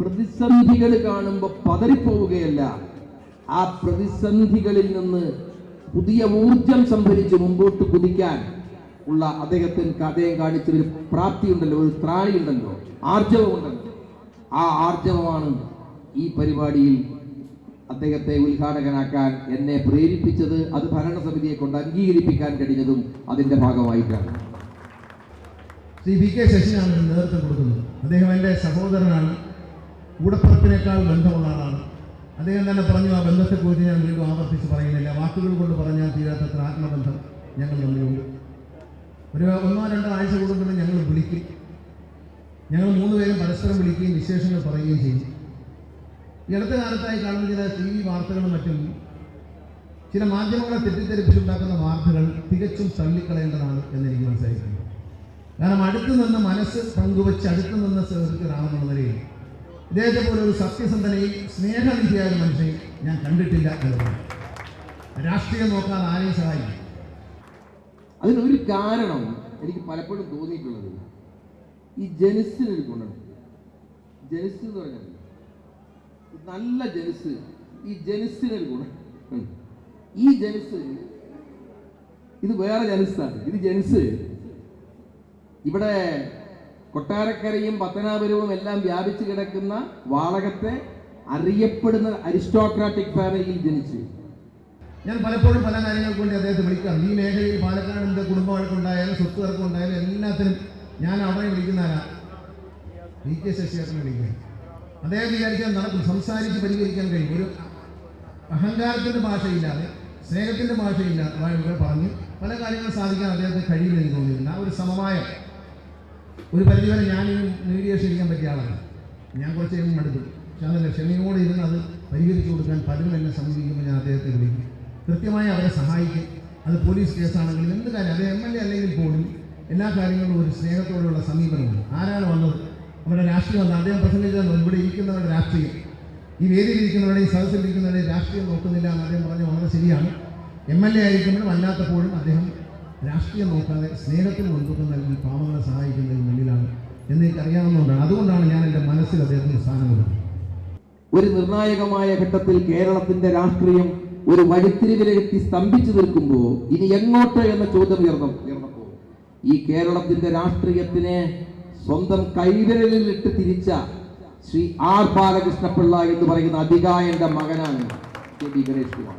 പ്രതിസന്ധികൾ കാണുമ്പോൾ പതറിപ്പോവുകയല്ല. ആ പ്രതിസന്ധികളിൽ നിന്ന് പുതിയ ഊർജം സംഭരിച്ച് മുമ്പോട്ട് കുതിക്കാൻ ഉള്ള അദ്ദേഹത്തിന് അദ്ദേഹം കാണിച്ചൊരു പ്രാപ്തിയുണ്ടല്ലോ ഒരു ത്രാണിയുണ്ടല്ലോ ആർജവമുണ്ടല്ലോ. ആ ആർജവമാണ് ഈ പരിപാടിയിൽ അദ്ദേഹത്തെ ഉദ്ഘാടകനാക്കാൻ എന്നെ പ്രേരിപ്പിച്ചത്. അത് ഭരണസമിതിയെ കൊണ്ട് അംഗീകരിപ്പിക്കാൻ കഴിഞ്ഞതും അതിന്റെ ഭാഗമായിട്ടാണ്. ശ്രീ വി കെ ശശിനാണ് നേതൃത്വം കൊടുക്കുന്നത്. അദ്ദേഹം എന്റെ സഹോദരനാണ്. കൂടപ്പുറപ്പിനേക്കാൾ ബന്ധമുള്ള ആളാണ്. അദ്ദേഹം തന്നെ പറഞ്ഞു ആ ബന്ധത്തെക്കുറിച്ച് ഞാൻ വീണ്ടും ആവർത്തിച്ച് പറയുന്നില്ല. വാക്കുകൾ കൊണ്ട് പറഞ്ഞാൽ തീരാത്തത്ര ആത്മബന്ധം ഞങ്ങൾ തമ്മിലുണ്ട്. ഒരു ഒന്നോ രണ്ടോ ആഴ്ച കൂടുമ്പോൾ ഞങ്ങൾ വിളിക്കും. ഞങ്ങൾ മൂന്ന് പേരും പരസ്പരം വിളിക്കുകയും വിശേഷങ്ങൾ പറയുകയും ചെയ്യും. ഈ അടുത്ത കാലത്തായി കാണുന്ന ചില ടി വി വാർത്തകളും മറ്റും ചില മാധ്യമങ്ങളെ തെറ്റിദ്ധരിപ്പിച്ചുണ്ടാക്കുന്ന വാർത്തകൾ തികച്ചും തള്ളിക്കളയേണ്ടതാണ് എന്ന് എനിക്ക് മനസ്സിലായിട്ടുണ്ട്. കാരണം അടുത്തു നിന്ന് മനസ്സ് പങ്കുവച്ച് അടുത്തു നിന്ന് സഹകരിച്ചൊരാളെന്നുള്ള നിലയിൽ ഇദ്ദേഹത്തെ പോലെ ഒരു സത്യസന്ധനയും സ്നേഹനിധിയായ ഒരു മനുഷ്യനെ ഞാൻ കണ്ടിട്ടില്ല എന്നുള്ളത് രാഷ്ട്രീയം നോക്കാൻ ആരെയും സഹായിക്കും? അതിനൊരു കാരണം എനിക്ക് പലപ്പോഴും തോന്നിയിട്ടുള്ളത് ഈ ജനസിനൊരു ഗുണം. ജനസ് എന്ന് പറഞ്ഞാൽ നല്ല ജനസ്. ഈ ജനസിനൊരു ഗുണം. ഈ ജനസ് ഇത് വേറെ ജനസ്സാണ് ഇത് ജനസ്. ഇവിടെ കൊട്ടാരക്കരയും പത്തനാപുരവും എല്ലാം വ്യാപിച്ചു കിടക്കുന്ന വാളകത്തെ അറിയപ്പെടുന്ന അരിസ്റ്റോക്രാറ്റിക് ഫാമിലിയിൽ ജനിച്ചു. ഞാൻ പലപ്പോഴും പല കാര്യങ്ങൾക്ക് വേണ്ടി അദ്ദേഹത്തെ വിളിക്കാം ഈ മേഖലയിൽ പാലക്കാട് എന്റെ കുടുംബ വഴക്കുണ്ടായാലും സ്വത്ത് എല്ലാത്തിനും ഞാൻ അവരെ വിളിക്കുന്ന ആരാ വി കെ ശശിയേട്ടനെ വിളിക്കുക അദ്ദേഹം വിചാരിച്ചാൽ നടക്കും സംസാരിച്ച് പരിഹരിക്കാൻ കഴിയും. ഒരു അഹങ്കാരത്തിന്റെ ഭാഷയില്ലാതെ സ്നേഹത്തിന്റെ ഭാഷയില്ലാതെ പറഞ്ഞ്. പല കാര്യങ്ങളും സാധിക്കാൻ അദ്ദേഹത്തെ കഴിയില്ലെന്ന് തോന്നിയിട്ടുണ്ട്. ആ ഒരു സമവായം ഒരു പരിധിവരെ ഞാൻ ഇരിക്കാൻ പറ്റിയ ആളാണ്. ഞാൻ കുറച്ച് കഴിയുമ്പോൾ മടുത്തു പക്ഷെ അതല്ല ക്ഷമയോടെ ഇരുന്ന് അത് പരിഹരിച്ചു കൊടുക്കാൻ പലരും എന്നെ സമീപിക്കുമ്പോൾ ഞാൻ അദ്ദേഹത്തെ വിളിക്കും. കൃത്യമായി അവരെ സഹായിക്കും. അത് പോലീസ് കേസാണെങ്കിലും എന്ത് കാര്യം അത് എം എൽ എ അല്ലെങ്കിൽ പോലും എല്ലാ കാര്യങ്ങളും ഒരു സ്നേഹത്തോടെയുള്ള സമീപനമാണ്. ആരാണ് വന്നത്? അവരുടെ രാഷ്ട്രീയം വന്നത്. അദ്ദേഹം പ്രസംഗിച്ചത് ഇവിടെ ഇരിക്കുന്നവരുടെ രാഷ്ട്രീയം. ഈ വേദിയിൽ ഇരിക്കുന്നവരുടെയും സദസ്സിൽ ഇരിക്കുന്നവരുടെയും രാഷ്ട്രീയം നോക്കുന്നില്ല എന്ന് അദ്ദേഹം പറഞ്ഞത് വളരെ ശരിയാണ്. എം എൽ എ ആയിരിക്കുമ്പോഴും അല്ലാത്തപ്പോഴും അദ്ദേഹം രാഷ്ട്രീയം നോക്കാതെ സ്നേഹത്തിന് മുൻതൂക്കം നൽകി പാവങ്ങളെ സഹായിക്കുന്നതിന് മുന്നിലാണ് എന്നെനിക്കറിയാവുന്നതുകൊണ്ടാണ് അതുകൊണ്ടാണ് ഞാൻ എന്റെ മനസ്സിൽ അദ്ദേഹത്തിന് സ്ഥാനം കൊടുക്കുന്നത് ഒരു നിർണായകമായ ഘട്ടത്തിൽ കേരളത്തിന്റെ രാഷ്ട്രീയം ഒരു വഴിത്തിരിവിലെത്തി സ്തംഭിച്ചു നിൽക്കുമ്പോൾ ഇനി എങ്ങോട്ട് എന്ന ചോദ്യം ഉയർന്നു ഈ കേരളത്തിന്റെ രാഷ്ട്രീയത്തിനെ സ്വന്തം കൈവിരലിലിട്ട് തിരിച്ച ശ്രീ ആർ ബാലകൃഷ്ണപിള്ള എന്ന് പറയുന്ന അധികായന്റെ മകനാണ് കെ ബി ഗണേഷ് കുമാർ.